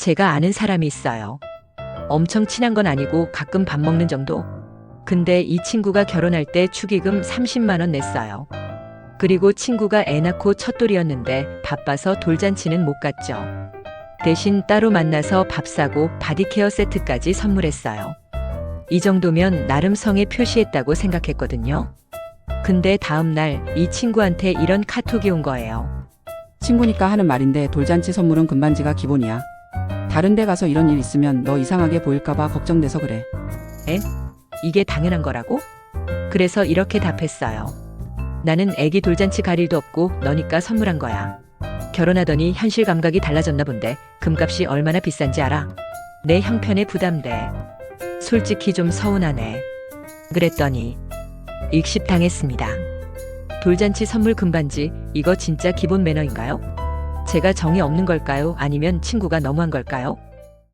제가 아는 사람이 있어요. 엄청 친한 건 아니고 가끔 밥 먹는 정도? 근데 이 친구가 결혼할 때 축의금 30만 원 냈어요. 그리고 친구가 애 낳고 첫돌이었는데 바빠서 돌잔치는 못 갔죠. 대신 따로 만나서 밥 사고 바디케어 세트까지 선물했어요. 이 정도면 나름 성에 표시했다고 생각했거든요. 근데 다음날 이 친구한테 이런 카톡이 온 거예요. 친구니까 하는 말인데 돌잔치 선물은 금반지가 기본이야. 다른 데 가서 이런 일 있으면 너 이상하게 보일까봐 걱정돼서 그래. 이게 당연한 거라고? 그래서 이렇게 답했어요. 나는 애기 돌잔치 갈 일도 없고 너니까 선물한 거야. 결혼하더니 현실 감각이 달라졌나 본데 금값이 얼마나 비싼지 알아? 내 형편에 부담돼. 솔직히 좀 서운하네. 그랬더니 익십당했습니다. 돌잔치 선물 금반지 이거 진짜 기본 매너인가요? 제가 정이 없는 걸까요? 아니면 친구가 너무한 걸까요?